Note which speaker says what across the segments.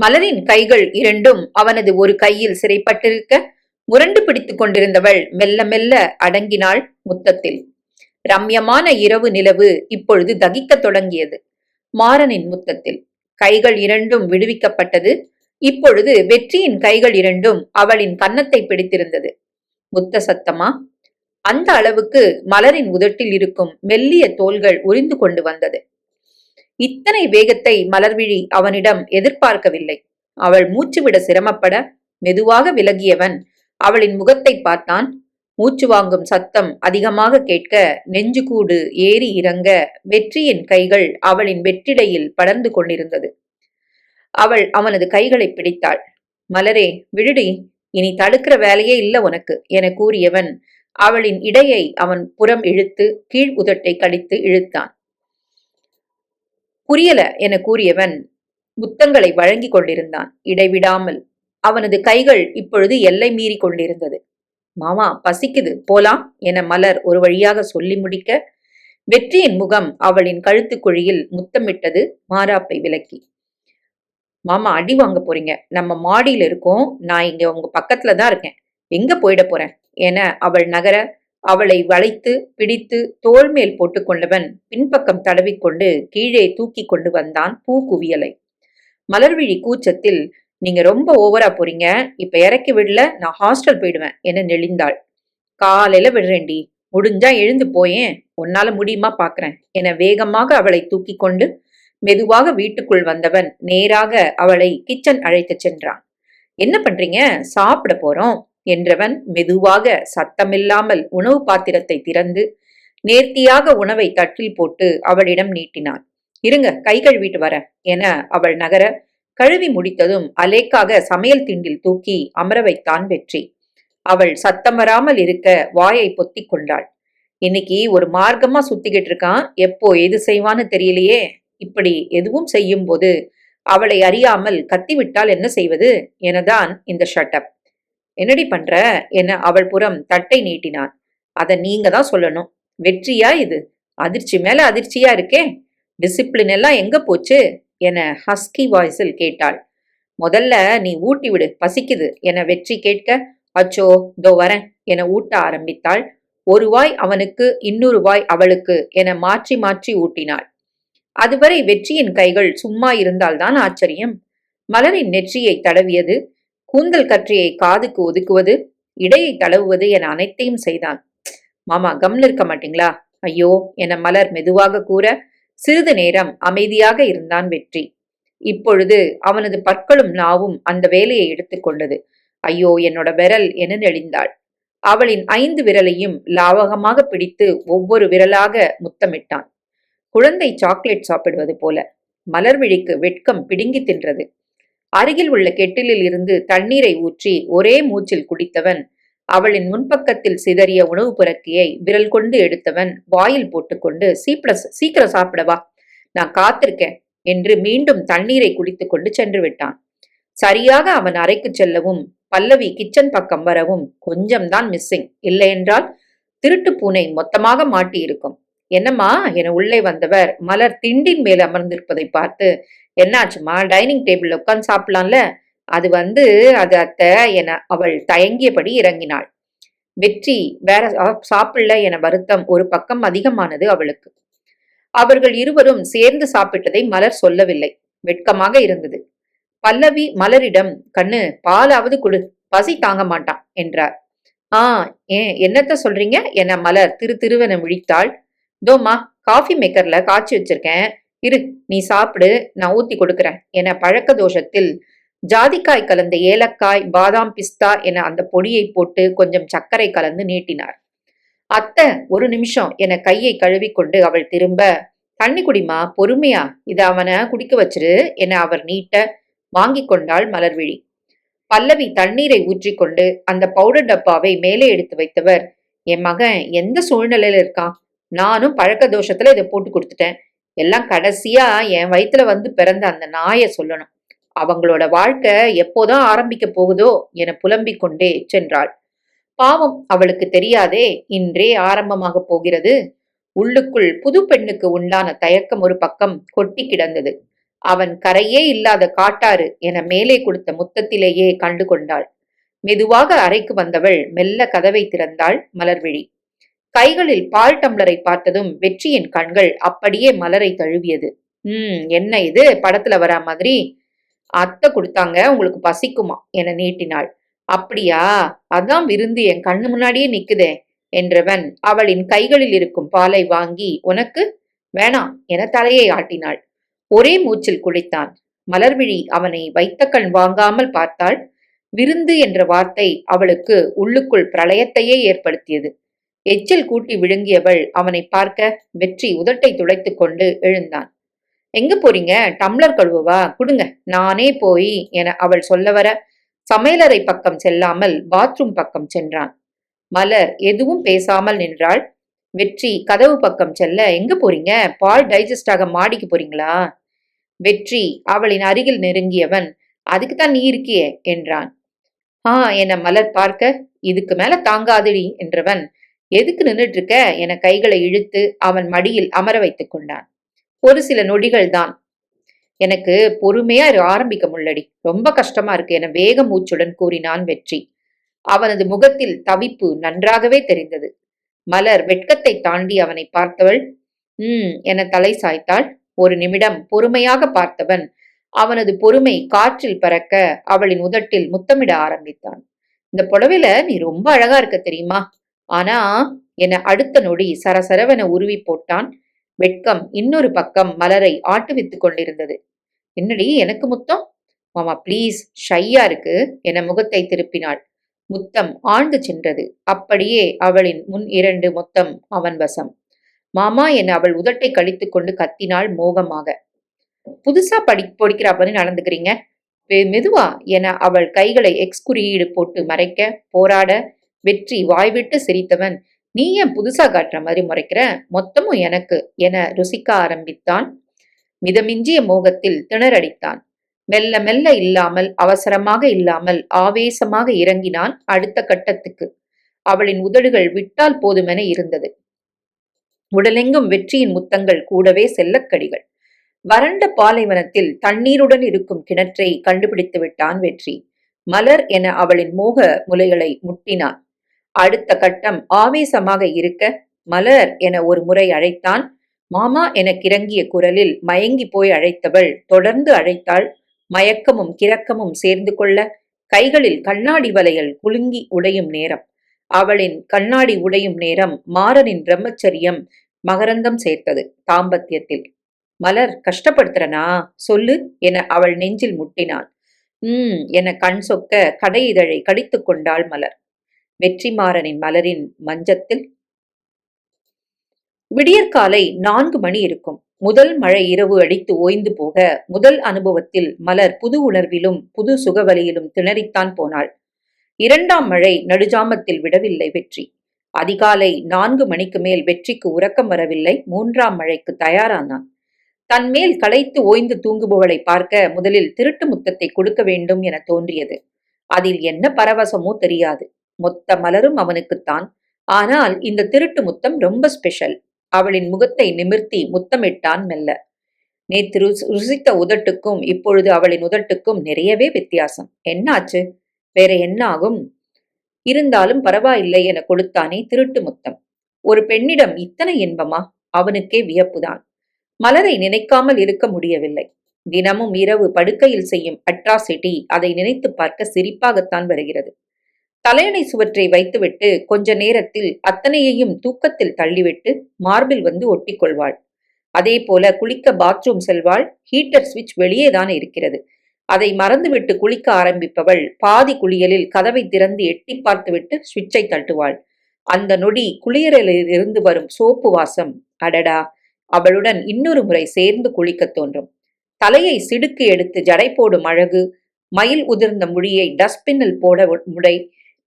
Speaker 1: மலரின் கைகள் இரண்டும் அவனது ஒரு கையில் சிறைப்பட்டிருக்க முரண்டு பிடித்துக் கொண்டிருந்தவள் மெல்ல மெல்ல அடங்கினாள் முத்தத்தில். ரம்யமான இரவு நிலவு இப்பொழுது தகிக்கத் தொடங்கியது. மாறனின் முத்தத்தில் கைகள் இரண்டும் விடுவிக்கப்பட்டது. இப்பொழுது வெற்றியின் கைகள் இரண்டும் அவளின் கன்னத்தை பிடித்திருந்தது. முத்த சத்தமா? அந்த அளவுக்கு மலரின் உதட்டில் இருக்கும் மெல்லிய தோள்கள் உரிந்து கொண்டு வந்தது. இத்தனை வேகத்தை மலர்விழி அவனிடம் எதிர்பார்க்கவில்லை. அவள் மூச்சுவிட சிரமப்பட மெதுவாக விலகியவன் அவளின் முகத்தை பார்த்தான். மூச்சு வாங்கும் சத்தம் அதிகமாக கேட்க நெஞ்சுகூடு ஏறி இறங்க வெற்றியின் கைகள் அவளின் வெற்றிடையில் படர்ந்து கொண்டிருந்தது. அவள் அவனது கைகளை பிடித்தாள். மலரே விடுடி இனி தடுக்கிற வேலையே இல்ல உனக்கு என கூறியவன் அவளின் இடையை அவன் புறம் இழுத்து கீழ் உதட்டை கடித்து இழுத்தான். புரியல என கூறியவன் புத்தங்களை வழங்கிக் கொண்டிருந்தான். இடைவிடாமல் அவனது கைகள் இப்பொழுது எல்லை மீறி கொண்டிருந்தது. மாமா பசிக்குது போலாம் என மலர் ஒரு வழியாக சொல்லி முடிக்க வெற்றியின் முகம் அவளின் கழுத்துக்குழியில் முத்தமிட்டது மாறாப்பை விலக்கி. மாமா அடி வாங்க போறீங்க. நம்ம மாடியில் இருக்கோம். நான் இங்க உங்க பக்கத்துல தான் இருக்கேன். எங்க போயிட போறேன்? என அவள் நகர அவளை வளைத்து பிடித்து தோல் மேல் போட்டுக்கொண்டவன் பின்பக்கம் தடவிக்கொண்டு கீழே தூக்கி கொண்டு வந்தான் பூ குவியலை மலர்விழி கூச்சத்தில் நீங்க ரொம்ப ஓவரா போறீங்க. இப்ப இறக்கி விடல நான் ஹாஸ்டல் போயிடுவேன் என நெளிந்தாள். காலையில விடுறேன்டி. முடிஞ்சா எழுந்து போயேன் உன்னால முடியுமா பாக்குறேன் என வேகமாக அவளை தூக்கி கொண்டு மெதுவாக வீட்டுக்குள் வந்தவன் நேராக அவளை கிச்சன் அழைத்துச் சென்றான். என்ன பண்றீங்க? சாப்பிட போறோம். என்றவன் மெதுவாக சத்தமில்லாமல் உணவு பாத்திரத்தை திறந்து நேர்த்தியாக உணவை தட்டில் போட்டு அவளிடம் நீட்டினான். இருங்க கை கழுவிட்டு வர என அவள் நகர கழுவி முடித்ததும் அலேக்காக சமையல் திண்டில் தூக்கி அமர வைத்தான் வெற்றி. அவள் சத்தம் வராமல் இருக்க வாயை பொத்தி கொண்டாள். இன்னைக்கு ஒரு மார்க்கமா சுத்திக்கிட்டு இருக்கான். எப்போ எது செய்வான்னு தெரியலையே. இப்படி எதுவும் செய்யும் போது அவளை அறியாமல் கத்திவிட்டால் என்ன செய்வது? எனதான் இந்த ஷட்டப். என்னடி பண்ற? என அவள் புறம் தட்டை நீட்டினான். அதை நீங்க தான் சொல்லணும். வெற்றியா இது? அதிர்ச்சி மேல அதிர்ச்சியா இருக்கே. டிசிப்ளின் எல்லாம் எங்க போச்சு? என ஹஸ்கி வாய்ஸில் கேட்டாள். முதல்ல நீ ஊட்டி விடு பசிக்குது என வெற்றி கேட்க அச்சோ தோ வரேன் என ஊட்ட ஆரம்பித்தாள். ஒரு வாய் அவனுக்கு இன்னொரு வாய் அவளுக்கு என மாற்றி மாற்றி ஊட்டினாள். அதுவரை வெற்றியின் கைகள் சும்மா இருந்தால்தான் ஆச்சரியம். மலரின் நெற்றியை தடவியது. கூந்தல் கற்றியை காதுக்கு ஒதுக்குவது இடையை தளவுவது என அனைத்தையும் செய்தான். மாமா கம்ல இருக்க மாட்டீங்களா? ஐயோ என மலர் மெதுவாக கூற சிறிது நேரம் அமைதியாக இருந்தான் வெற்றி. இப்பொழுது அவனது பற்களும் நாவும் அந்த வேலையை எடுத்துக்கொண்டது ஐயோ என்னோட விரல் என நெளிந்தாள். அவளின் ஐந்து விரலையும் லாவகமாக பிடித்து ஒவ்வொரு விரலாக முத்தமிட்டான். குழந்தை சாக்லேட் சாப்பிடுவது போல மலர்விழிக்கு வெட்கம் பிடுங்கி தின்றது. அருகில் உள்ள கெட்டிலில் இருந்து தண்ணீரை ஊற்றி ஒரே மூச்சில் குடித்தவன் அவளின் முன்பக்கத்தில் சிதறிய உணவு புரட்டியை விரல் கொண்டு எடுத்தவன் வாயில் போட்டுக்கொண்டு சீப்ளஸ் சீக்கிரம் சாப்பிடவா நான் காத்திருக்கேன் என்று மீண்டும் தண்ணீரை குடித்துக் கொண்டு சென்று விட்டான். சரியாக அவன் அறைக்கு செல்லவும் பல்லவி கிச்சன் பக்கம் வரவும் கொஞ்சம்தான் மிஸ்ஸிங் இல்லையென்றால் திருட்டு பூனை மொத்தமாக மாட்டியிருக்கும். என்னம்மா? என உள்ளே வந்தவர். மலர் திண்டின் மேல் அமர்ந்திருப்பதை பார்த்து என்னாச்சுமா டைனிங் டேபிள் உட்காந்து சாப்பிடலாம்ல? அது வந்து அது அத்தை என அவள் தயங்கியபடி இறங்கினாள். வெற்றி வேற சாப்பிடல என வருத்தம் ஒரு பக்கம் அதிகமானது அவளுக்கு. அவர்கள் இருவரும் சேர்ந்து சாப்பிட்டதை மலர் சொல்லவில்லை. வெட்கமாக இருந்தது. பல்லவி மலரிடம் கண்ணு பாலாவது கொடு. பசி தாங்க மாட்டான் என்றார். ஆ ஏன் என்னத்த சொல்றீங்க? என மலர் திரு திருவென விழித்தாள். தோமா காஃபி மேக்கர்ல காய்ச்சி வச்சிருக்கேன். இரு நீ சாப்பிடு நான் ஊத்தி கொடுக்கறேன் என பழக்க தோஷத்தில் ஜாதிக்காய் கலந்த ஏலக்காய் பாதாம் பிஸ்தா என அந்த பொடியை போட்டு கொஞ்சம் சர்க்கரை கலந்து நீட்டினார். அத்தை ஒரு நிமிஷம் என கையை கழுவிக்கொண்டு அவள் திரும்ப தண்ணி குடிமா பொறுமையா? இது அவனை குடிக்க வச்சிரு என அவர் நீட்ட வாங்கி கொண்டாள் மலர்விழி பல்லவி தண்ணீரை ஊற்றிக்கொண்டு அந்த பவுடர் டப்பாவை மேலே எடுத்து வைத்தவர் என் மகன் எந்த சூழ்நிலையில இருக்கான்? நானும் பழக்க தோஷத்துல இதை போட்டு கொடுத்துட்டேன். எல்லாம் கடைசியா என் வயித்துல வந்து பிறந்த அந்த நாயை சொல்லணும். அவங்களோட வாழ்க்கை எப்போதான் ஆரம்பிக்க போகுதோ என புலம்பிக் கொண்டே சென்றாள். பாவம் அவளுக்கு தெரியாதே இன்றே ஆரம்பமாக போகிறது. உள்ளுக்குள் புது பெண்ணுக்கு உண்டான தயக்கம் ஒரு பக்கம் கொட்டி கிடந்தது. அவன் கரையே இல்லாத காட்டாறு என மேலே கொடுத்த முத்தத்திலேயே கண்டு கொண்டாள். மெதுவாக அறைக்கு வந்தவள் மெல்ல கதவை திறந்தாள் மலர்விழி. கைகளில் பால் டம்ளரை பார்த்ததும் வெற்றியின் கண்கள் அப்படியே மலரை தழுவியது. ம் என்ன இது? படத்துல வரா மாதிரி? அத்தை கொடுத்தாங்க உங்களுக்கு பசிக்குமா? என நீட்டினாள். அப்படியா? அதான் விருந்து என் கண்ணு முன்னாடியே நிக்குதே என்றவன் அவளின் கைகளில் இருக்கும் பாலை வாங்கி உனக்கு? வேணாம் என தலையை ஆட்டினாள். ஒரே மூச்சில் குளித்தான். மலர்விழி அவனை வைத்த கண் வாங்காமல் பார்த்தாள். விருந்து என்ற வார்த்தை அவளுக்கு உள்ளுக்குள் பிரளயத்தையே ஏற்படுத்தியது. எச்சில் கூட்டி விழுங்கியவள் அவனை பார்க்க வெற்றி உதட்டை துடைத்து கொண்டு எழுந்தான். எங்க போறீங்க? டம்ளர் கழுவுவா? குடுங்க. நானே போய் என அவள் சொல்ல வர சமையலறை பக்கம் செல்லாமல் பாத்ரூம் பக்கம் சென்றான். மலர் எதுவும் பேசாமல் நின்றாள். வெற்றி கதவு பக்கம் செல்ல. எங்க போறீங்க? பால் டைஜஸ்ட் ஆக மாடிக்கு போறீங்களா? வெற்றி அவளின் அருகில் நெருங்கியவன். அதுக்கு தான் நீ இருக்கியே என்றான். ஆ என மலர் பார்க்க இதுக்கு மேல தாங்காதடி என்றவன் எதுக்கு நின்றுட்டு இருக்க என கைகளை இழுத்து அவன் மடியில் அமர வைத்துக் கொண்டான். ஒரு சில நொடிகள் தான் எனக்கு பொறுமையா ஆரம்பிக்க முள்ளடி. ரொம்ப கஷ்டமா இருக்கு என வேக மூச்சுடன் கூறினான் வெற்றி. அவனது முகத்தில் தவிப்பு நன்றாகவே தெரிந்தது. மலர் வெட்கத்தை தாண்டி அவனை பார்த்தவள் ம் என தலை சாய்த்தாள். ஒரு நிமிடம் பொறுமையாக பார்த்தவன் அவனது பொறுமை காற்றில் பறக்க அவளின் உதட்டில் முத்தமிட ஆரம்பித்தான். இந்த புடவையில நீ ரொம்ப அழகா இருக்க தெரியுமா? ஆனா என அடுத்த நொடி சரசரவென உருவி போட்டான் வெட்கம் இன்னொரு பக்கம் மலரை ஆட்டுவித்துக் கொண்டிருந்தது. என்னடி எனக்கு முத்தம்? மாமா ப்ளீஸ் ஷையா இருக்கு என முகத்தை திருப்பினாள். முத்தம் ஆழ்ந்து சென்றது. அப்படியே அவளின் முன் இரண்டு முத்தம் அவன் வசம் மாமா என அவள் உதட்டை கழித்துக் கொண்டு கத்தினாள் மோகமாக. புதுசா படி பொடிக்கிறாப்பன்னு நடந்துக்கிறீங்க. மெதுவா என அவள் கைகளை எக்ஸ் குறியீடு போட்டு மறைக்க போராட வெற்றி வாய்விட்டு சிரித்தவன். நீ ஏன் புதுசா காட்டுற மாதிரி முறைக்கிற? மொத்தமும் எனக்கு என ருசிக்க ஆரம்பித்தான். மிதமிஞ்சிய மோகத்தில் திணறடித்தான். மெல்ல மெல்ல இல்லாமல் அவசரமாக இல்லாமல் ஆவேசமாக இறங்கினான் அடுத்த கட்டத்துக்கு. அவளின் உதடுகள் விட்டால் போதுமென இருந்தது. உடலெங்கும் வெற்றியின் முத்தங்கள் கூடவே செல்லக்கடிகள். வறண்ட பாலைவனத்தில் தண்ணீருடன் இருக்கும் கிணற்றை கண்டுபிடித்து விட்டான் வெற்றி. மலர் என அவளின் மோக முலைகளை முட்டினான். அடுத்த கட்டம் ஆவேசமாக இருக்க மலர் என ஒரு முறை அழைத்தான். மாமா என கிறங்கிய குரலில் மயங்கி போய் அழைத்தவள் தொடர்ந்து அழைத்தாள். மயக்கமும் கிறக்கமும் சேர்ந்து கொள்ள கைகளில் கண்ணாடி வலையல் குலுங்கி உடையும் நேரம். அவளின் கண்ணாடி உடையும் நேரம் மாறனின் பிரம்மச்சரியம் மகரந்தம் சேர்த்தது தாம்பத்தியத்தில். மலர் கஷ்டப்படுத்துறனா? சொல்லு என அவள் நெஞ்சில் முட்டினான் ம் என கண் சொக்க கடை இதழை கடித்துக் கொண்டாள் மலர். வெற்றிமாறனின் மலரின் மஞ்சத்தில். விடியற்காலை நான்கு மணி இருக்கும். முதல் மழை இரவு அடித்து ஓய்ந்து போக முதல் அனுபவத்தில் மலர் புது உணர்விலும் புது சுகவலியிலும் திணறித்தான் போனாள். இரண்டாம் மழை நடுஜாமத்தில் விடவில்லை வெற்றி. அதிகாலை நான்கு மணிக்கு மேல் வெற்றிக்கு உறக்கம் வரவில்லை. மூன்றாம் மழைக்கு தயாரானான். தன் மேல் களைத்து ஓய்ந்து தூங்குபவளை பார்க்க முதலில் திருட்டு முத்தத்தை கொடுக்க வேண்டும் என தோன்றியது. அதில் என்ன பரவசமோ தெரியாது. மொத்த மலரும் அவனுக்குத்தான். ஆனால் இந்த திருட்டு முத்தம் ரொம்ப ஸ்பெஷல் அவளின் முகத்தை நிமிர்த்தி முத்தமிட்டான் மெல்ல. நேற்று ருசித்த உதட்டுக்கும் இப்பொழுது அவளின் உதட்டுக்கும் நிறையவே வித்தியாசம். என்னாச்சு? வேற என்ன ஆகும்? இருந்தாலும் பரவாயில்லை என கொடுத்தானே திருட்டு முத்தம். ஒரு பெண்ணிடம் இத்தனை இன்பமா? அவனுக்கே வியப்புதான். மலரை நினைக்காமல் இருக்க முடியவில்லை. தினமும் இரவு படுக்கையில் செய்யும் அட்ராசிட்டி அதை நினைத்து பார்க்க சிரிப்பாகத்தான் வருகிறது. தலையணை சுவற்றை வைத்துவிட்டு கொஞ்ச நேரத்தில் அத்தனையையும் தூக்கத்தில் தள்ளிவிட்டு மார்பில் வந்து ஒட்டிக்கொள்வாள். அதே போல குளிக்க பாத்ரூம் செல்வாள். ஹீட்டர் சுவிட்ச் வெளியேதான் இருக்கிறது. அதை மறந்துவிட்டு குளிக்க ஆரம்பிப்பவள் பாதி குளியலில் கதவை திறந்து எட்டி பார்த்துவிட்டு சுவிட்சை தட்டுவாள். அந்த நொடி குளியலில் இருந்து வரும் சோப்பு வாசம். அடடா! அவளுடன் இன்னொரு முறை சேர்ந்து குளிக்கத் தோன்றும். தலையை சிடுக்கு எடுத்து ஜடை போடும் அழகு. மயில் உதிர்ந்த முடியை டஸ்ட்பின்னில் போட முடை.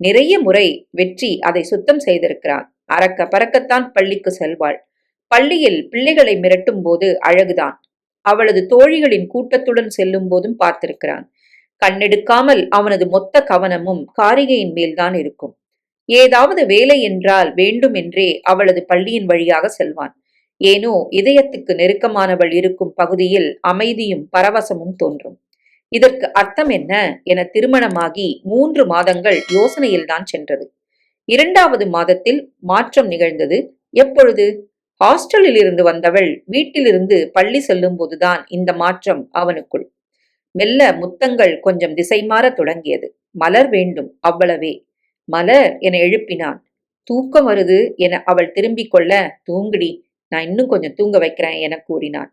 Speaker 1: நிறைய முறை வெற்றி அதை சுத்தம் செய்திருக்கிறான். அறக்க பறக்கத்தான் பள்ளிக்கு செல்வாள். பள்ளியில் பிள்ளைகளை மிரட்டும் போது அழகுதான். அவளது தோழிகளின் கூட்டத்துடன் செல்லும் போதும் பார்த்திருக்கிறான். கண்ணெடுக்காமல் அவனது மொத்த கவனமும் காரிகையின் மேல்தான் இருக்கும். ஏதாவது வேலை என்றால் வேண்டுமென்றே அவளது பள்ளியின் வழியாக செல்வான். ஏனோ இதயத்துக்கு நெருக்கமானவள் இருக்கும் பகுதியில் அமைதியும் பரவசமும் தோன்றும். இதற்கு அர்த்தம் என்ன என திருமணமாகி மூன்று மாதங்கள் யோசனையில்தான் சென்றது. இரண்டாவது மாதத்தில் மாற்றம் நிகழ்ந்தது. எப்பொழுது? ஹாஸ்டலில் இருந்து வந்தவள் வீட்டிலிருந்து பள்ளி செல்லும் போதுதான் இந்த மாற்றம் அவனுக்குள். மெல்ல முத்தங்கள் கொஞ்சம் திசை மாற தொடங்கியது. மலர் வேண்டும் அவ்வளவே. மலர் என எழுப்பினான். தூக்கம் வருது என அவள் திரும்பிக் கொள்ள தூங்குடி நான் இன்னும் கொஞ்சம் தூங்க வைக்கிறேன் என கூறினான்.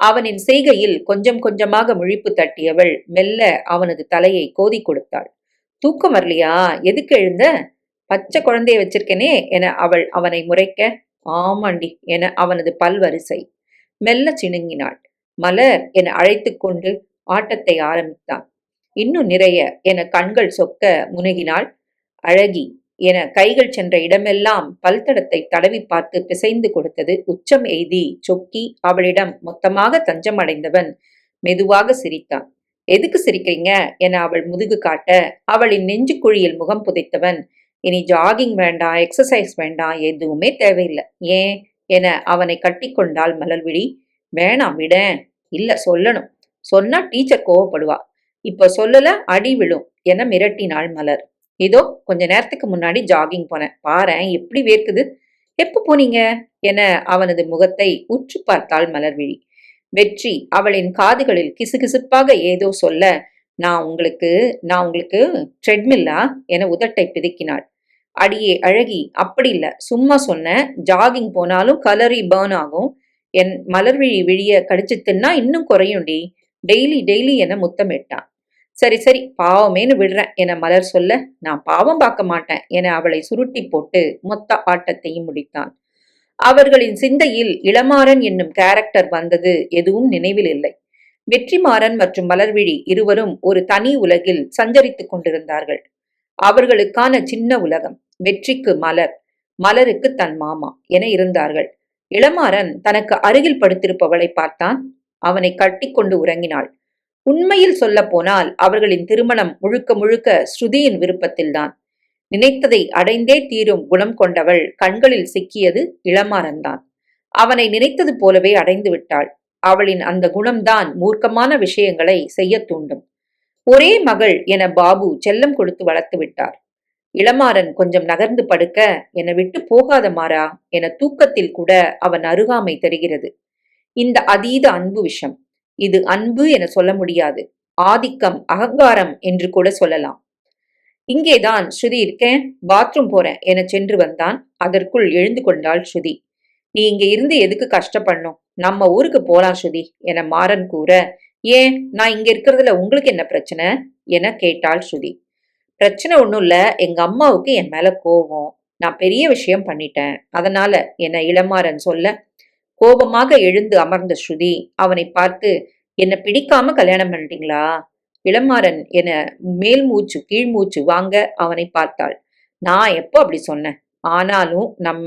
Speaker 1: அவனின் செய்கையில் கொஞ்சம் கொஞ்சமாக முழிப்பு தட்டியவள் மெல்ல அவனது தலையை கோதி கொடுத்தாள். தூக்கம் வரலையா? எதுக்கு எழுந்த? பச்சை குழந்தைய வச்சிருக்கேனே என அவள் அவனை முறைக்க ஆமாண்டி என அவனது பல்வரிசை. மெல்ல சிணுங்கினாள். மலர் என அழைத்து கொண்டு ஆட்டத்தை ஆரம்பித்தான். இன்னும் நிறைய என கண்கள் சொக்க முனகினாள் அழகி என கைகள் சென்ற இடமெல்லாம் பல்தடத்தை தடவி பார்த்து பிசைந்து கொடுத்தது உச்சம் எய்தி சொக்கி அவளிடம் மொத்தமாக தஞ்சமடைந்தவன். மெதுவாக சிரித்தான். எதுக்கு சிரிக்கிறீங்க? என அவள் முதுகு காட்ட அவளின் நெஞ்சு குழியில் முகம் புதைத்தவன். இனி ஜாகிங் வேண்டாம் எக்ஸசைஸ் வேண்டாம் எதுவுமே தேவையில்லை. ஏன்? என அவனை கட்டிக்கொண்டாள் மலர்விழி வேணாம் விட. இல்ல சொல்லணும். சொன்னா டீச்சர் கோவப்படுவா. இப்ப சொல்லல அடி விழும் என மிரட்டினாள் மலர். இதோ கொஞ்ச நேரத்துக்கு முன்னாடி ஜாகிங் போனேன். பாரேன் எப்படி வேர்க்குது? எப்ப போனீங்க? என அவனது முகத்தை உற்று பார்த்தாள் மலர்விழி. வெற்றி அவளின் காதுகளில் கிசுகிசுப்பாக ஏதோ சொல்ல நான் உங்களுக்கு நான் உங்களுக்கு ட்ரெட்மில்லா என உதட்டை பிதுக்கினாள். அடியே அழகி அப்படி இல்ல. சும்மா சொன்ன ஜாகிங் போனாலும் கலரி பேர்ன் ஆகும். என் மலர்விழி விழிய கடிச்சு தின்னா இன்னும் குறையும்டி. டெய்லி டெய்லி என முத்தமிட்டான். சரி சரி பாவமேன்னு விடுறேன். என மலர் சொல்ல நான் பாவம் பார்க்க மாட்டேன் என அவளை சுருட்டி போட்டு மொத்த ஆட்டத்தையும் முடித்தான். அவர்களின் சிந்தையில் இளமாறன் என்னும் கேரக்டர் வந்தது எதுவும் நினைவில் இல்லை. வெற்றிமாறன் மற்றும் மலர்விழி இருவரும் ஒரு தனி உலகில் சஞ்சரித்துக் கொண்டிருந்தார்கள். அவர்களுக்கான சின்ன உலகம் வெற்றிக்கு மலர் மலருக்கு தன் மாமா என இருந்தார்கள். இளமாறன் தனக்கு அருகில் படுத்திருப்பவளை பார்த்தான். அவனை கட்டிக்கொண்டு உறங்கினாள். உண்மையில் சொல்ல போனால் அவர்களின் திருமணம் முழுக்க முழுக்க ஸ்ருதியின் விருப்பத்தில்தான். நினைத்ததை அடைந்தே தீரும் குணம் கொண்டவள் கண்களில் சிக்கியது இளமாறன்தான். அவனை நினைத்தது போலவே அடைந்து விட்டாள். அவளின் அந்த குணம்தான் மூர்க்கமான விஷயங்களை செய்ய தூண்டும். ஒரே மகள் என பாபு செல்லம் கொடுத்து வளர்த்து விட்டார். இளமாறன் கொஞ்சம் நகர்ந்து படுக்க என விட்டு போகாத மாறா என தூக்கத்தில் கூட அவன் அருகாமை தெரிகிறது. இந்த அதீத அன்பு விஷம். இது அன்பு என சொல்ல முடியாது. ஆதிக்கம் அகங்காரம் என்று கூட சொல்லலாம். இங்கேதான் ஸ்ருதி இருக்கேன் பாத்ரூம் போறேன் என சென்று வந்தான். அதற்குள் எழுந்து கொண்டாள் ஸ்ருதி. நீ இங்க இருந்து எதுக்கு கஷ்டப்படணும்? நம்ம ஊருக்கு போலாம் ஸ்ருதி என மாறன் கூற ஏன் நான் இங்க இருக்கிறதுல உங்களுக்கு என்ன பிரச்சனை? என கேட்டாள் ஸ்ருதி. பிரச்சனை ஒன்றும் இல்ல எங்க அம்மாவுக்கு என் மேல கோவம். நான் பெரிய விஷயம் பண்ணிட்டேன். அதனால என இளமாறன் சொல்ல கோபமாக எழுந்து அமர்ந்த ஸ்ருதி அவனை பார்த்து என்ன பிடிக்காம கல்யாணம் பண்ணிட்டீங்களா? இளமாறன் என மேல் மூச்சு கீழ் மூச்சு வாங்க அவனை பார்த்தாள். நான் எப்போ அப்படி சொன்னேன்? ஆனாலும் நம்ம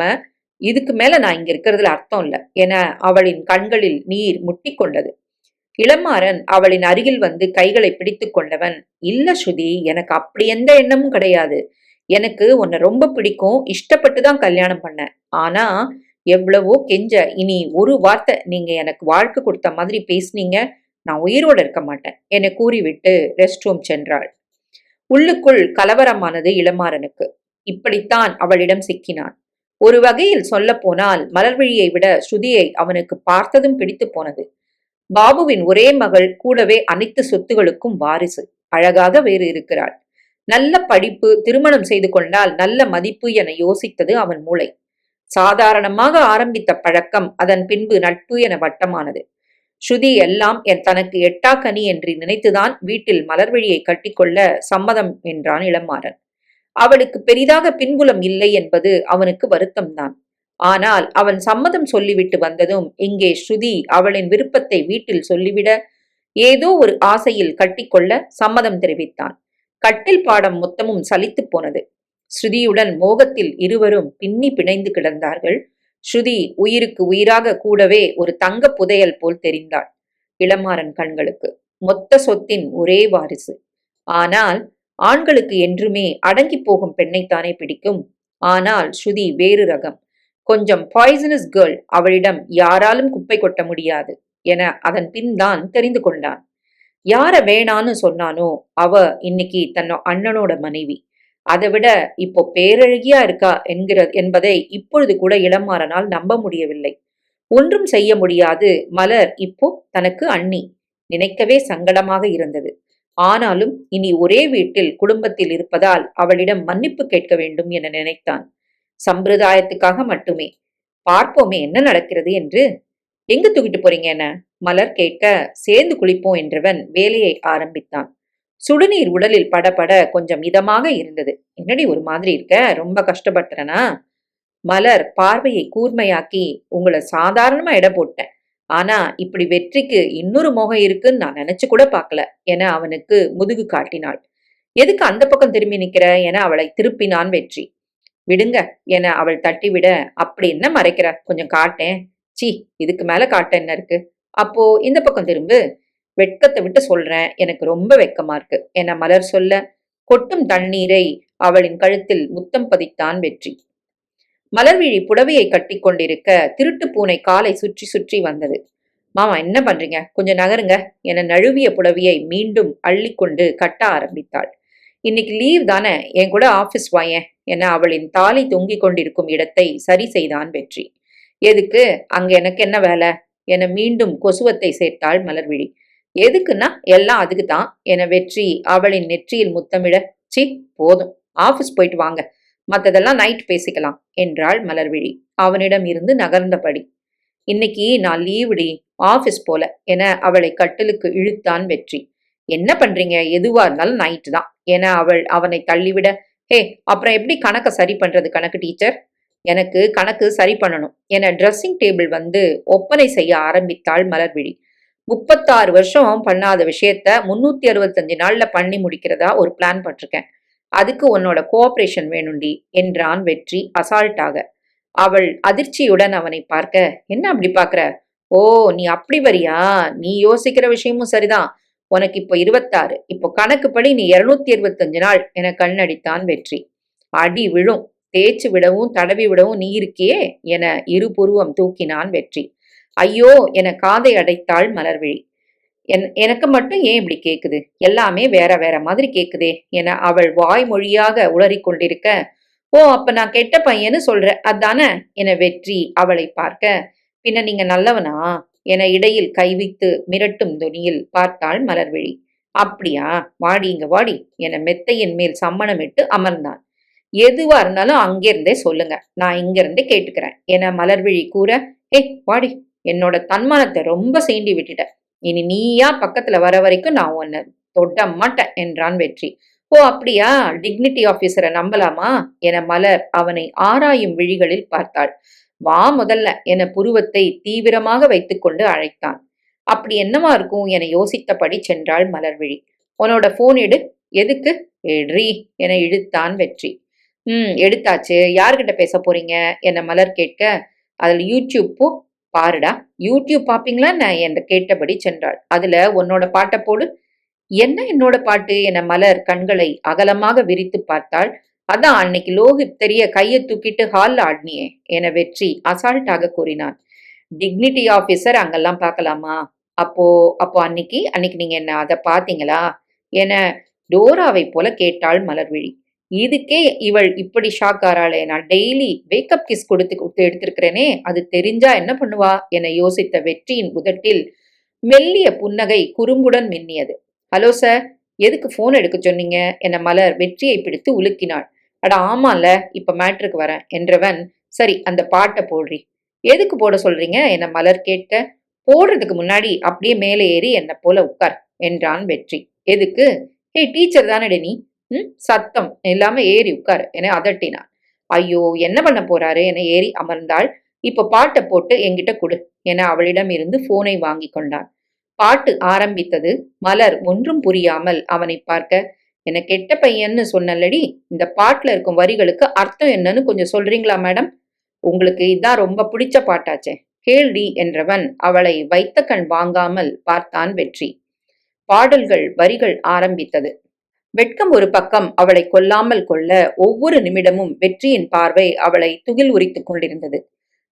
Speaker 1: இதுக்கு மேல நான் இங்க இருக்கிறதுல அர்த்தம் இல்ல. என அவளின் கண்களில் நீர் முட்டி கொண்டது இளமாறன் அவளின் அருகில் வந்து கைகளை பிடித்து கொண்டவன் இல்ல ஸ்ருதி எனக்கு அப்படி எந்த எண்ணமும் கிடையாது. எனக்கு உன்னை ரொம்ப பிடிக்கும். இஷ்டப்பட்டு தான் கல்யாணம் பண்ணேன். ஆனா எவ்வளவோ கெஞ்ச இனி ஒரு வார்த்தை நீங்க எனக்கு வாழ்க்கை கொடுத்த மாதிரி பேசுனீங்க நான் உயிரோடு இருக்க மாட்டேன். என கூறிவிட்டு ரெஸ்ட் ரூம் சென்றாள். உள்ளுக்குள் கலவரமானது இளமாறனுக்கு. இப்படித்தான் அவளிடம் சிக்கினான். ஒரு வகையில் சொல்ல போனால் மலர்விழியை விட ஸ்ருதியை அவனுக்கு பார்த்ததும் பிடித்து போனது. பாபுவின் ஒரே மகள் கூடவே அனைத்து சொத்துகளுக்கும் வாரிசு. அழகாக வேறு இருக்கிறாள். நல்ல படிப்பு திருமணம் செய்து கொண்டால் நல்ல மதிப்பு என யோசித்தது அவன் மூளை. சாதாரணமாக ஆரம்பித்த பழக்கம் அதன் பின்பு நட்பு என வட்டமானது. ஸ்ருதி எல்லாம் என் தனக்கு எட்டாக்கனி என்று நினைத்துதான் வீட்டில் மலர்வழியை கட்டிக்கொள்ள சம்மதம் என்றான் இளமாறன் அவளுக்கு பெரிதாக பின்புலம் இல்லை என்பது அவனுக்கு வருத்தம்தான். ஆனால் அவன் சம்மதம் சொல்லிவிட்டு வந்ததும் இங்கே ஸ்ருதி அவளின் விருப்பத்தை வீட்டில் சொல்லிவிட ஏதோ ஒரு ஆசையில் கட்டிக்கொள்ள சம்மதம் தெரிவித்தான். கட்டில் பாடம் மொத்தமும் சலித்து போனது. ஸ்ருதியுடன் மோகத்தில் இருவரும் பின்னி பிணைந்து கிடந்தார்கள். ஸ்ருதி உயிருக்கு உயிராக கூடவே ஒரு தங்க புதையல் போல் தெரிந்தாள். இளமாறன் கண்களுக்கு. மொத்த சொத்தின் ஒரே வாரிசு. ஆனால் ஆண்களுக்கு என்றுமே அடங்கி போகும் பெண்ணைத்தானே பிடிக்கும். ஆனால் ஸ்ருதி வேறு ரகம். கொஞ்சம் பாய்சனஸ் கேர்ள் அவளிடம் யாராலும் குப்பை கொட்ட முடியாது என அதன் பின் தான் தெரிந்து கொண்டான். யார வேணான்னு சொன்னானோ அவ இன்னைக்கு தன்னோ அண்ணனோட மனைவி. அதை விட இப்போ பேரழகியா இருக்கா என்கிற என்பதை இப்பொழுது கூட இளமாறனால் நம்ப முடியவில்லை. ஒன்றும் செய்ய முடியாது. மலர் இப்போ தனக்கு அண்ணி. நினைக்கவே சங்கடமாக இருந்தது. ஆனாலும் இனி ஒரே வீட்டில் குடும்பத்தில் இருப்பதால் அவளிடம் மன்னிப்பு கேட்க வேண்டும் என நினைத்தான். சம்பிரதாயத்துக்காக மட்டுமே. பார்ப்போமே என்ன நடக்கிறது என்று. எங்கு தூக்கிட்டு போறீங்க என மலர் கேட்க சேர்ந்து குளிப்போம் என்றவன் வேலையை ஆரம்பித்தான். சுடுநீர் உடலில் படபட கொஞ்சம் இதமாக இருந்தது. என்னடி ஒரு மாதிரி இருக்க? ரொம்ப கஷ்டப்படுத்துறனா? மலர் பார்வையை கூர்மையாக்கி உங்களை சாதாரணமா எடை போட்டேன். ஆனா இப்படி வெற்றிக்கு இன்னொரு முகம் இருக்குன்னு நான் நினைச்சு கூட பார்க்கல என அவனுக்கு முதுகு காட்டினாள். எதுக்கு அந்த பக்கம் திரும்பி நிக்கிற? என அவளை திருப்பினான் வெற்றி. விடுங்க என அவள் தட்டிவிட அப்படி என்ன மறைக்கிற? கொஞ்சம் காட்டேன். சி இதுக்கு மேல காட்ட என்ன இருக்கு? அப்போ இந்த பக்கம் திரும்பு. வெட்கத்தை விட்டு சொல்றேன். எனக்கு ரொம்ப வெட்கமா இருக்கு. என மலர் சொல்ல கொட்டும் தண்ணீரை அவளின் கழுத்தில் முத்தம் பதித்தான் வெற்றி. மலர்விழி புடவையை கட்டி கொண்டிருக்க திருட்டு பூனை காலை சுற்றி சுற்றி வந்தது. மாமா என்ன பண்றீங்க? கொஞ்சம் நகருங்க. என நழுவிய புடவையை மீண்டும் அள்ளிக்கொண்டு கட்ட ஆரம்பித்தாள். இன்னைக்கு லீவ் தானே? என் கூட ஆபீஸ் வாயேன் என அவளின் தாலி தொங்கிக் கொண்டிருக்கும் இடத்தை சரி செய்தான் வெற்றி. எதுக்கு? அங்க எனக்கு என்ன வேலை? என மீண்டும் கொசுவத்தை சேர்த்தாள் மலர்விழி எதுக்குன்னா எல்லாம் அதுக்கு தான் என வெற்றி அவளின் நெற்றியில் முத்தமிட சி போதும். ஆபீஸ் போயிட்டு வாங்க. மத்ததெல்லாம் நைட் பேசிக்கலாம் என்றாள் மலர்விழி. அவனிடம் இருந்து நகர்ந்தபடி. இன்னைக்கு நான் லீவுடி ஆபீஸ் போல என அவளை கட்டிலுக்கு இழுத்தான் வெற்றி. என்ன பண்றீங்க? எதுவா இருந்தாலும் நைட்டு தான் என அவள் அவனை தள்ளிவிட ஹே அப்புறம் எப்படி கணக்கை சரி பண்றது கணக்கு டீச்சர்? எனக்கு கணக்கு சரி பண்ணணும் என ட்ரெஸ்ஸிங் டேபிள் வந்து ஒப்பனை செய்ய ஆரம்பித்தாள் மலர்விழி. முப்பத்தாறு வருஷம் பண்ணாத விஷயத்த முன்னூத்தி அறுபத்தஞ்சு நாள்ல பண்ணி முடிக்கிறதா ஒரு பிளான் பண்ணிருக்கேன் அதுக்கு உன்னோட கோஆபரேஷன் வேணுண்டி என்றான் வெற்றி அசால்ட்டாக. அவள் அதிர்ச்சியுடன் அவனை பார்க்க என்ன அப்படி பார்க்கற? ஓ நீ அப்படி வரியா? நீ யோசிக்கிற விஷயமும் சரிதான். உனக்கு இப்போ இருபத்தாறு. இப்போ கணக்குப்படி நீ இருநூத்தி இருபத்தஞ்சு நாள் என கண்ணடித்தான் வெற்றி. அடி விழும். தேய்ச்சி விடவும் தடவி விடவும் நீ இருக்கியே? என இரு புருவம் தூக்கினான் வெற்றி. ஐயோ என காதை அடைத்தாள் மலர்விழி. என் எனக்கு மட்டும் ஏன் இப்படி கேக்குது? எல்லாமே வேற வேற மாதிரி கேக்குதே என அவள் வாய்மொழியாக உளறிக்கொண்டிருக்க ஓ அப்ப நான் கெட்ட பையன்னு சொல்ற அதானே? என வெற்றி அவளை பார்க்க. பின்ன நீங்க நல்லவனா? என இடையில் கைவித்து மிரட்டும் துணியில் பார்த்தாள் மலர்விழி. அப்படியா? வாடி இங்க வாடி என மெத்தையின் மேல் சம்மணமிட்டு அமர்ந்தான் எதுவா இருந்தாலும் அங்கிருந்தே சொல்லுங்க நான் இங்கிருந்தே கேட்டுக்கிறேன் என மலர்விழி கூற ஏ வாடி என்னோட தன்மானத்தை ரொம்ப சீண்டி விட்டுட்ட இனி நீயா பக்கத்துல வர வரைக்கும் நான் உன்னை தொட்ட மாட்டேன் என்றான் வெற்றி. ஓ அப்படியா? டிக்னிட்டி ஆபீசரை நம்பலாமா? என மலர் அவனை ஆராயும் விழிகளில் பார்த்தாள். வா முதல்ல என புருவத்தை தீவிரமாக வைத்துக்கொண்டு அழைத்தான். அப்படி என்னவா இருக்கும் என யோசித்தபடி சென்றாள் மலர்விழி உன்னோட போன் எடு. எதுக்கு? எட்ரி என இழுத்தான் வெற்றி. ம் எடுத்தாச்சு. யார்கிட்ட பேச போறீங்க? என மலர் கேட்க அதில் யூடியூப்பும் பாருடா யூடியூப் பாப்பீங்களா நான் என்று கேட்டபடி சென்றாள். அதுல உன்னோட பாட்டை போடு. என்ன என்னோட பாட்டு? என மலர் கண்களை அகலமாக விரித்து பார்த்தாள். அதான் அன்னைக்கு லோகித் தெரிய கையை தூக்கிட்டு ஹால்ல ஆடினியே என வெற்றி அசால்ட்டாக கூறினான். டிக்னிட்டி ஆபீசர் அங்கெல்லாம் பார்க்கலாமா? அப்போ அப்போ அன்னைக்கு அன்னைக்கு நீங்க என்ன அதை பாத்தீங்களா என டோராவை போல கேட்டாள் மலர்விழி. இதுக்கே இவள் இப்படி ஷாக் ஆறாளே. நான் டெய்லி வேக்கப் கிஸ் கொடுத்து கொடுத்து எடுத்திருக்கிறேனே. அது தெரிஞ்சா என்ன பண்ணுவா? என யோசித்த வெற்றியின் உதட்டில் மெல்லிய புன்னகை குறும்புடன் மின்னியது. ஹலோ சார் எதுக்கு ஃபோன் எடுக்க சொன்னீங்க? என மலர் வெற்றியை பிடித்து உலுக்கினாள். அட ஆமால இப்ப மேட்ருக்கு வரேன் என்றவன் சரி அந்த பாட்டை போடுறி. எதுக்கு போட சொல்றீங்க? என மலர் கேட்க போடுறதுக்கு முன்னாடி அப்படியே மேலே ஏறி என்னை போல உட்கார் என்றான் வெற்றி. எதுக்கு? ஹே டீச்சர் தானே நீ. சத்தம். இல்லாம ஏறி உட்காரு. என அதட்டினான் ஐயோ என்ன பண்ண போறாரு? என ஏறி அமர்ந்தாள். இப்ப பாட்டை போட்டு என்கிட்ட கொடு. என அவளிடம் இருந்து போனை வாங்கி கொண்டான் பாட்டு ஆரம்பித்தது. மலர் ஒன்றும் புரியாமல் அவனை பார்க்க. என்ன கெட்ட பையன்னு சொன்னல்லடி. இந்த பாட்டுல இருக்கும் வரிகளுக்கு அர்த்தம் என்னன்னு கொஞ்சம் சொல்றீங்களா மேடம்? உங்களுக்கு இதான் ரொம்ப பிடிச்ச பாட்டாச்சே. கேள்வி என்றவன் அவளை வைத்த கண் வாங்காமல் பார்த்தான் வெற்றி. பாடல்கள் வரிகள் ஆரம்பித்தது. வெட்கம் ஒரு பக்கம் அவளை கொல்லாமல் கொள்ள ஒவ்வொரு நிமிடமும் வெற்றியின் பார்வை அவளை துகில் உரித்துக் கொண்டிருந்தது.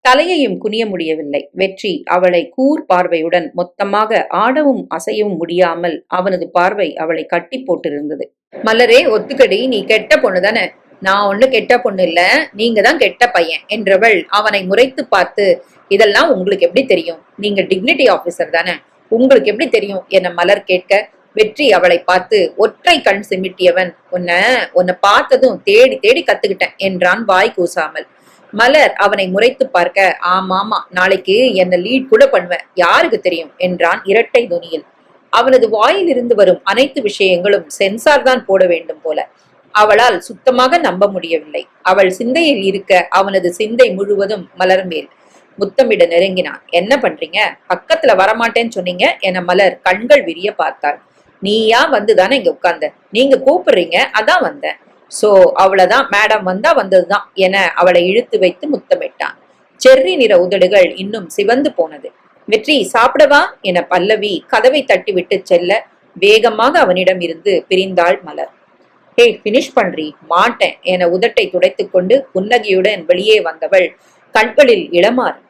Speaker 1: தலையையும் குனிய முடியவில்லை. வெற்றி அவளை கூர் பார்வையுடன் மொத்தமாக ஆடவும் அசையவும் முடியாமல் அவனது பார்வை அவளை கட்டி போட்டிருந்தது. மலரே ஒத்துக்கடி. நீ கெட்ட பொண்ணு தானே? நான் ஒண்ணு கெட்ட பொண்ணு இல்ல. நீங்க தான் கெட்ட பையன் என்றவள் அவனை முறைத்து பார்த்து இதெல்லாம் உங்களுக்கு எப்படி தெரியும்? நீங்க டிக்னிட்டி ஆபீசர் தானே. உங்களுக்கு எப்படி தெரியும்? என மலர் கேட்க வெற்றி அவளை பார்த்து ஒற்றை கண் சிமிட்டியவன். உன்னை உன்னை பார்த்ததும் தேடி தேடி கத்துக்கிட்டேன் என்றான் வாய் கூசாமல். மலர் அவனை முறைத்து பார்க்க ஆமாமா நாளைக்கு என்ன லீட் கூட பண்ணுவேன். யாருக்கு தெரியும்? என்றான் இரட்டை துணியில். அவனது வாயிலிருந்து வரும் அனைத்து விஷயங்களும் சென்சார் தான் போட வேண்டும் போல. அவளால் சுத்தமாக நம்ப முடியவில்லை. அவள் சிந்தையில் இருக்க அவனது சிந்தை முழுவதும் மலர் மேல். முத்தமிட நெருங்கினான். என்ன பண்றீங்க? பக்கத்துல வரமாட்டேன்னு சொன்னீங்க. என மலர் கண்கள் விரிய பார்த்தாள். நீயா வந்து தானே இங்க உட்கார்ந்த? நீங்க கூப்பிடுறீங்க அதான் வந்தேன். சோ அவ்வளவுதான் மேடம் வந்தா வந்ததுதான் என அவளை இழுத்து வைத்து முத்தமிட்டான். செர்ரி நிற உதடுகள் இன்னும் சிவந்து போனது. வெற்றி சாப்பிடவா? என பல்லவி கதவை தட்டிவிட்டு செல்ல வேகமாக அவனிடம் இருந்து பிரிந்தாள் மலர். ஹே பினிஷ் பண்றி மாட்டேன் என உதட்டை துடைத்துக் கொண்டு புன்னகையுடன் வெளியே வந்தவள் கண்களில் இளமாறன்.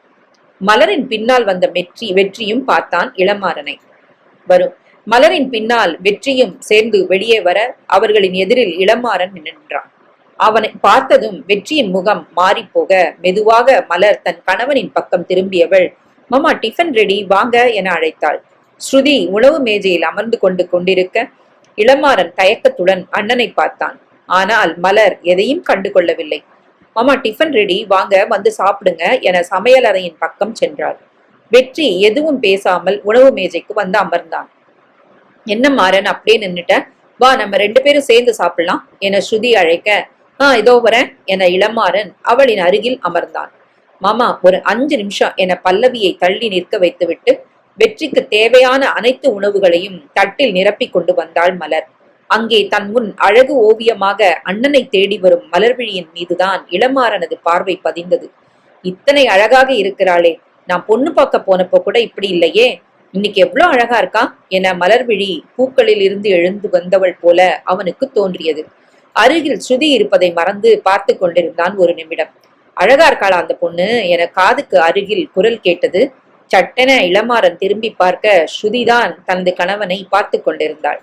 Speaker 1: மலரின் பின்னால் வந்த வெற்றி வெற்றியும் பார்த்தான் இளமாறனை. வரும் மலரின் பின்னால் வெற்றியும் சேர்ந்து வெளியே வர அவர்களின் எதிரில் இளமாறன் நின்றான். அவனை பார்த்ததும் வெற்றியின் முகம் மாறிப்போக மெதுவாக மலர் தன் கணவனின் பக்கம் திரும்பியவள் மாமா டிஃபன் ரெடி வாங்க என அழைத்தாள். ஸ்ருதி உணவு மேஜையில் அமர்ந்து கொண்டு கொண்டிருக்க இளமாறன் தயக்கத்துடன் அண்ணனை பார்த்தான். ஆனால் மலர் எதையும் கண்டு கொள்ளவில்லை மாமா டிஃபன் ரெடி வாங்க வந்து சாப்பிடுங்க என சமையலறையின் பக்கம் சென்றாள். வெற்றி எதுவும் பேசாமல் உணவு மேஜைக்கு வந்து அமர்ந்தான். என்ன மாறன் அப்படியே நின்னுட்ட வா நம்ம ரெண்டு பேரும் சேர்ந்து சாப்பிடலாம். என ஸ்ருதி அழைக்க. ஆ இதோ வரேன். என இளமாறன் அவளின் அருகில் அமர்ந்தான். மாமா ஒரு அஞ்சு நிமிஷம் என பல்லவியை தள்ளி நிற்க வைத்துவிட்டு வெற்றிக்கு தேவையான அனைத்து உணவுகளையும் தட்டில் நிரப்பிக் கொண்டு வந்தாள் மலர். அங்கே தன் முன் அழகு ஓவியமாக அண்ணனை தேடி வரும் மலர்விழியின் மீதுதான் இளமாறனது பார்வை பதிந்தது. இத்தனை அழகாக இருக்கிறாளே. நான் பொண்ணு பார்க்க போனப்போ கூட இப்படி இல்லையே. இன்னைக்கு எவ்வளவு அழகா இருக்கா? என மலர்விழி பூக்களில் இருந்து எழுந்து வந்தவள் போல அவனுக்கு தோன்றியது. அருகில் ஸ்ருதி இருப்பதை மறந்து பார்த்து கொண்டிருந்தான் ஒரு நிமிடம். அழகா இருக்காளா அந்த பொண்ணு? என காதுக்கு அருகில் குரல் கேட்டது. சட்டென இளமாறன் திரும்பி பார்க்க ஸ்ருதிதான் தனது கணவனை பார்த்து கொண்டிருந்தாள்.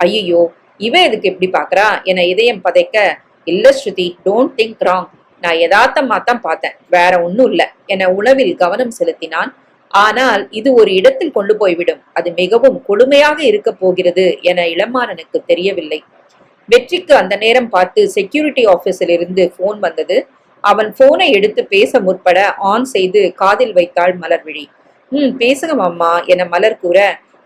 Speaker 1: ஐயோ இவ எதுக்கு எப்படி பாக்குறா? என இதயம் பதைக்க இல்ல ஸ்ருதி டோன்ட் திங்க் ராங் நான் யதார்த்தமா தான் பார்த்தேன். வேற ஒன்னும் இல்ல. என உணவில் கவனம் செலுத்தினான் ஆனால் இது ஒரு இடத்தில் கொண்டு போய்விடும். அது மிகவும் கொடுமையாக இருக்க போகிறது என இளமாறனுக்கு தெரியவில்லை. வெற்றிக்கு அந்த நேரம் பார்த்து செக்யூரிட்டி ஆபீஸில் இருந்து போன் வந்தது. அவன் போனை எடுத்து பேச முற்பட ஆன் செய்து காதில் வைத்தாள் மலர்விழி. ம் பேசுங்க மாமா என மலர் கூற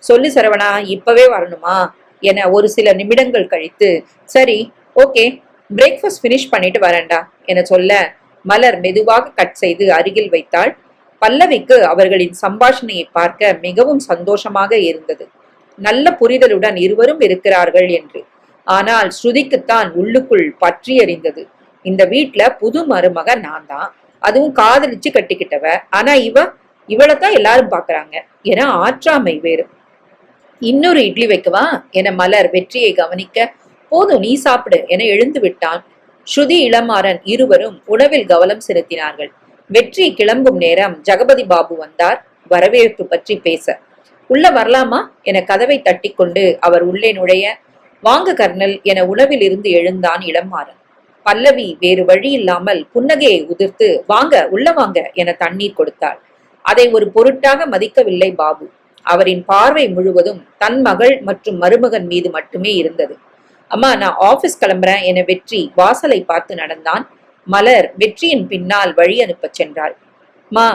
Speaker 1: சொல்லு சரவணா இப்பவே வரணுமா? என ஒரு சில நிமிடங்கள் கழித்து சரி ஓகே பிரேக்ஃபாஸ்ட் ஃபினிஷ் பண்ணிட்டு வரேன்டா என சொல்ல மலர் மெதுவாக கட் செய்து அருகில் வைத்தாள். பல்லவிக்கு அவர்களின் சம்பாஷணையை பார்க்க மிகவும் சந்தோஷமாக இருந்தது. நல்ல புரிதலுடன் இருவரும் இருக்கிறார்கள் என்று. ஆனால் ஸ்ருதிக்குத்தான் உள்ளுக்குள் பற்றி அறிந்தது இந்த வீட்ல புது மருமக நான் தான் அதுவும் காதலிச்சு கட்டிக்கிட்டவ. ஆனா இவ இவளைத்தான் எல்லாரும் பாக்குறாங்க. என ஆற்றாமை வேறு. இன்னொரு இட்லி வைக்கவா? என மலர் வெற்றியை கவனிக்க போதும் நீ சாப்பிடு என எழுந்து விட்டான் ஸ்ருதி இளமாறன் இருவரும் உணவில் கவனம் செலுத்தினார்கள். வெற்றி கிளம்பும் நேரம் ஜெகபதி பாபு வந்தார். வரவேற்பு பற்றி பேச. உள்ள வரலாமா? என கதவை தட்டி கொண்டு அவர் உள்ளே நுழைய வாங்க கர்னல் என உணவில் இருந்து எழுந்தான் இளமாறன் பல்லவி வேறு வழி இல்லாமல் புன்னகையை உதிர்த்து வாங்க உள்ள வாங்க என தண்ணீர் கொடுத்தாள். அதை ஒரு பொருட்டாக மதிக்கவில்லை பாபு. அவரின் பார்வை முழுவதும் தன் மகள் மற்றும் மருமகன் மீது மட்டுமே இருந்தது. அம்மா நான் ஆபீஸ் கிளம்புறேன் என வெற்றி வாசலை பார்த்து நடந்தான். மலர் வெற்றியின் பின்னால் வழி அனுப்பச் சென்றாள். மா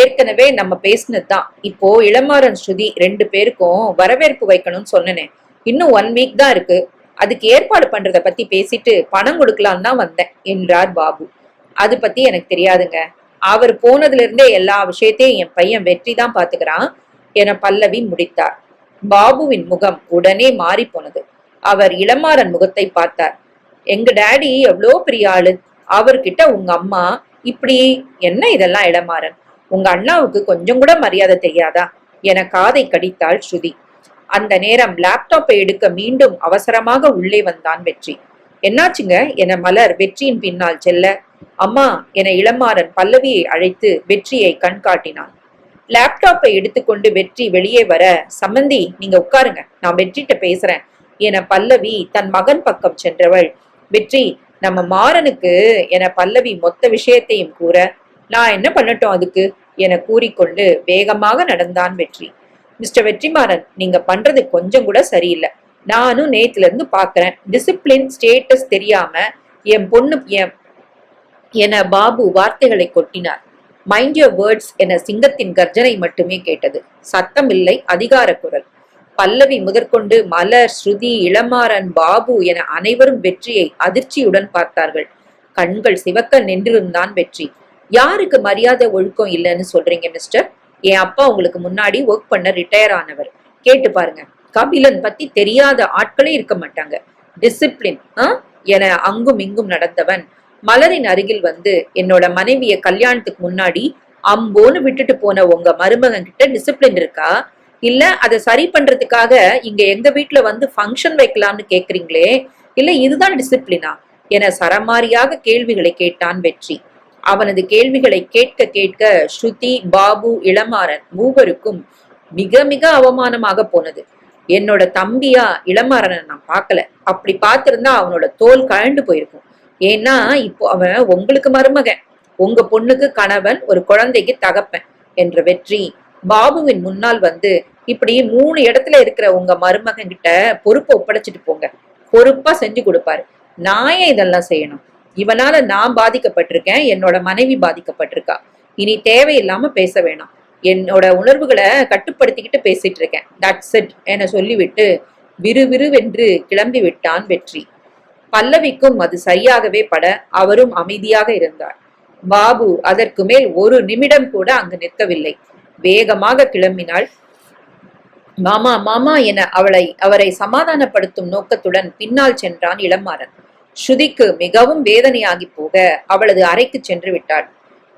Speaker 1: ஏற்கனவே நம்ம பேசினதுதான். இப்போ இளமாறன் ஸ்ருதி ரெண்டு பேருக்கும் வரவேற்பு வைக்கணும்னு சொன்னனே. இன்னும் ஒன் வீக் தான் இருக்கு. அதுக்கு ஏற்பாடு பண்றத பத்தி பேசிட்டு பணம் கொடுக்கலான்னு தான் வந்தேன் என்றார் பாபு. அது பத்தி எனக்கு தெரியாதுங்க. அவர் போனதுல இருந்தே எல்லா விஷயத்தையும் என் பையன் வெற்றி தான் பாத்துக்கிறான் என பல்லவி முடித்தார். பாபுவின் முகம் உடனே மாறி போனது அவர் இளமாறன் முகத்தை பார்த்தார். எங்க டேடி எவ்வளோ பெரிய ஆளு. அவர்கிட்ட உங்க அம்மா இப்படி என்ன இதெல்லாம் இடமாறன்? உங்க அண்ணாவுக்கு கொஞ்சம் கூட மரியாதை தெரியாதா? என காதை கடித்தாள் ஸ்ருதி. அந்த நேரம் லேப்டாப்பை எடுக்க மீண்டும் அவசரமாக உள்ளே வந்தான் வெற்றி. என்னாச்சுங்க? என மலர் வெற்றியின் பின்னால் செல்ல. அம்மா என இளமாறன் பல்லவியை அழைத்து வெற்றியை கண்காட்டினான். லேப்டாப்பை எடுத்துக்கொண்டு வெற்றி வெளியே வர சம்மந்தி நீங்க உட்காருங்க. நான் வெற்றிட்ட பேசுறேன் என பல்லவி தன் மகன் பக்கம் சென்றவள். வெற்றி நம்ம மாறனுக்கு என பல்லவி மொத்த விஷயத்தையும் கூற நான் என்ன பண்ணட்டும் அதுக்கு? என கூறிக்கொண்டு வேகமாக நடந்தான் வெற்றி. மிஸ்டர் வெற்றிமாறன் நீங்க பண்றது கொஞ்சம் கூட சரியில்லை. நானும் நேத்துல இருந்து பாக்குறேன். டிசிப்ளின் ஸ்டேட்டஸ் தெரியாம என் பொண்ணு என் என பாபு வார்த்தைகளை கொட்டினார். மைண்ட் யோர் வேர்ட்ஸ் என சிங்கத்தின் கர்ஜனை மட்டுமே கேட்டது. சத்தம் இல்லை அதிகார குரல் பல்லவி முதற்கொண்டு மலர் ஸ்ருதி இளமாறன் பாபு என அனைவரும் வெற்றியை அதிர்ச்சியுடன் பார்த்தார்கள். கண்கள் சிவக்க நின்றிருந்தான் வெற்றி. யாருக்கு மரியாதை ஒழுக்கம் இல்லைன்னு சொல்றீங்க மிஸ்டர் என் அப்பா உங்களுக்கு முன்னாடி ஒர்க் பண்ண ரிட்டையர் ஆனவர். கேட்டு பாருங்க. கபிலன் பத்தி தெரியாத ஆட்களே இருக்க மாட்டாங்க. டிசிப்ளின் என அங்கும் இங்கும் நடந்தவன். மலரின் அருகில் வந்து என்னோட மனைவிய கல்யாணத்துக்கு முன்னாடி அம்போன்னு விட்டுட்டு போன உங்க மருமகன் கிட்ட டிசிப்ளின் இருக்கா? இல்ல அதை சரி பண்றதுக்காக இங்க எங்க வீட்டுல வந்து ஃபங்க்ஷன் வைக்கலாம்னு கேக்குறீங்களே? இல்ல இதுதான் டிசிப்ளினா என சரமாரியாக கேள்விகளை கேட்டான் வெற்றி. அவனது கேள்விகளை கேட்க கேட்க ஸ்ருதி பாபு இளமாறன் மூவருக்கும் மிக மிக அவமானமாக போனது. என்னோட தம்பியா இளமாறனை நான் பார்க்கல. அப்படி பார்த்திருந்தா அவனோட தோல் கழண்டு போயிருக்கும். ஏன்னா இப்போ அவன் உங்களுக்கு மருமகன். உங்க பொண்ணுக்கு கணவன் ஒரு குழந்தைக்கு தகப்பன் என்ற வெற்றி பாபுவின் முன்னால் வந்து இப்படி மூணு இடத்துல இருக்கிற உங்க மருமகன் கிட்ட பொறுப்பை ஒப்படைச்சிட்டு போங்க. பொறுப்பா செஞ்சு கொடுப்பாரு. நான் ஏன் இதெல்லாம் செய்யணும்? இவனால நான் பாதிக்கப்பட்டிருக்கேன் என்னோட மனைவி பாதிக்கப்பட்டிருக்கா. இனி தேவையில்லாம பேச வேணாம். என்னோட உணர்வுகளை கட்டுப்படுத்திக்கிட்டு பேசிட்டு இருக்கேன். தட்ஸ் இட் என சொல்லிவிட்டு விறுவிறுவென்று கிளம்பி விட்டான் வெற்றி. பல்லவிக்கும் அது சரியாகவே பட அவரும் அமைதியாக இருந்தார். பாபு அதற்கு மேல் ஒரு நிமிடம் கூட அங்கு நிற்கவில்லை. வேகமாக கிளம்பினாள். மாமா மாமா என அவளை அவரை சமாதானப்படுத்தும் நோக்கத்துடன் பின்னால் சென்றான் இளமாறன் ஸ்ருதிக்கு மிகவும் வேதனையாகி போக அவளது அறைக்கு சென்று விட்டாள்.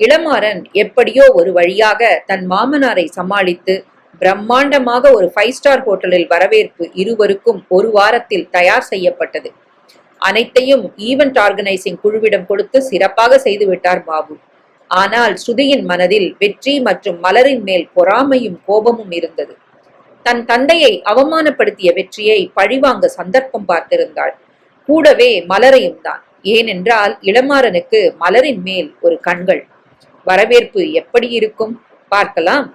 Speaker 1: இளமாறன் எப்படியோ ஒரு வழியாக தன் மாமனாரை சமாளித்து பிரம்மாண்டமாக ஒரு ஃபைவ் ஸ்டார் ஹோட்டலில் வரவேற்பு இருவருக்கும் ஒரு வாரத்தில் தயார் செய்யப்பட்டது. அனைத்தையும் ஈவெண்ட் ஆர்கனைசிங் குழுவிடம் கொடுத்து சிறப்பாக செய்துவிட்டார் பாபு. ஆனால் ஸ்ருதியின் மனதில் வெற்றி மற்றும் மலரின் மேல் பொறாமையும் கோபமும் இருந்தது. தன் தந்தையை அவமானப்படுத்திய வெற்றியை பழிவாங்க சந்தர்ப்பம் பார்த்திருந்தாள். கூடவே மலரையும் தான். ஏனென்றால் இளமாறனுக்கு மலரின் மேல் ஒரு கண்கள். வரவேற்பு எப்படி இருக்கும்? பார்க்கலாம்.